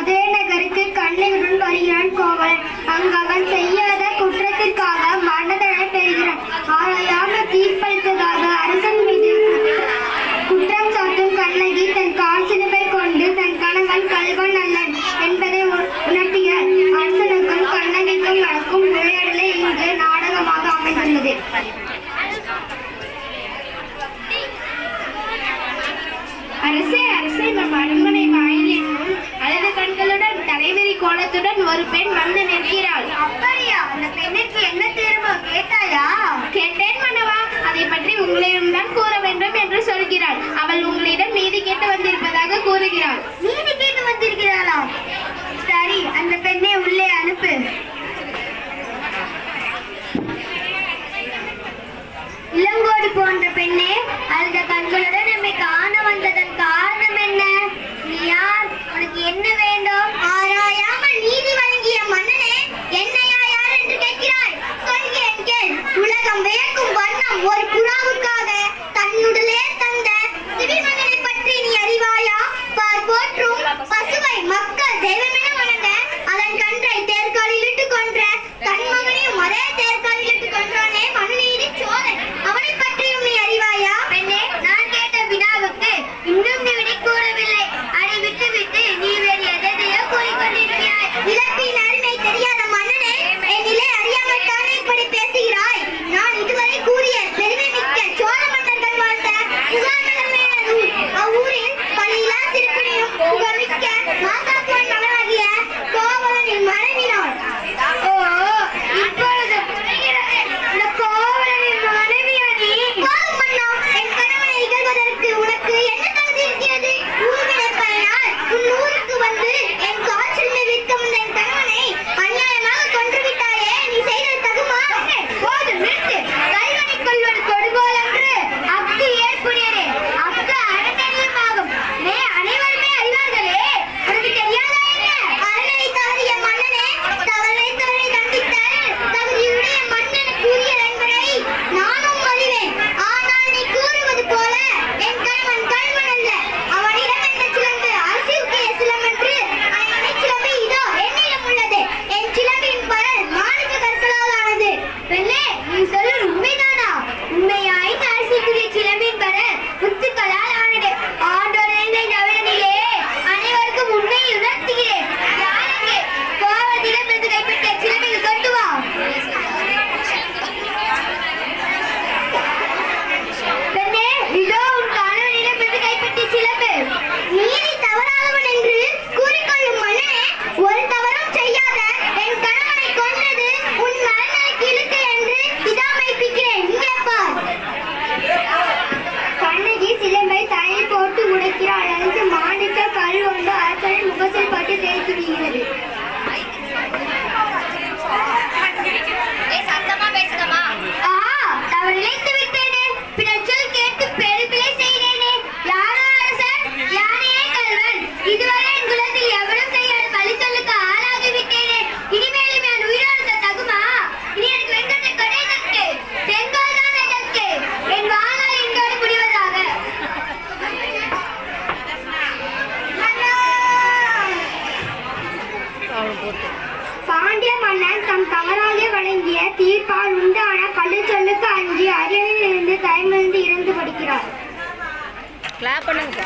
மதுரை நகருக்கு கண்ணிகளுடன் வருகிறான் கோவலன். அங்கு அவன் செய்யாத குற்றத்திற்காக மரணதண்டனை பெறுகிறான். ஆராயாம தீர்ப்பளித்ததாக அரசன் மீது குற்றம் சாட்டும் கண்ணகி தன் காசிலுவை கொண்டு தன் கணவன் கல்வன் அல்லன் என்பதை உணர்த்திய அரசனுக்கும் கண்ணகிக்கும் நடக்கும் உரையாடலே இங்கு நாடகமாக அமைந்துள்ளது. அரசே அரசே நம் அன்பு மனத்துடன் ஒரு பெண் வந்து நிற்கிறாள். அப்படியா அந்த பெண்ணுக்கு என்ன தேர்வு கேட்டாயா? கேட்டேன் மனவா அதை பற்றி உங்களிடம் தான் கூற வேண்டும் என்று சொல்கிறாள். அவள் உங்களிடம் நீதி கேட்டு வந்திருப்பதாக கூறுகிறாள். நீதி கேட்டு வந்திருக்கிறாளா? சரி அந்த பெண்ணை உள்ளே அனுப்பு. இளங்கோடு போன்ற பெண்ணே அந்த கண்களுடன் நம்மை காண வந்தது பர்சன்ட் பாட்டு தேய்த்து விழுகிறது இதுவரை என் குலத்தில் எவ்வளவு மன்னன் தம் தவறாக வழங்கிய தீர்ப்பால் உண்டான பள்ளிச்சொல்லுக்கு அஞ்சி அரியணையில் இருந்து கைமிழ்ந்து இறந்து படிக்கிறார். கிளாப் பண்ணுங்க.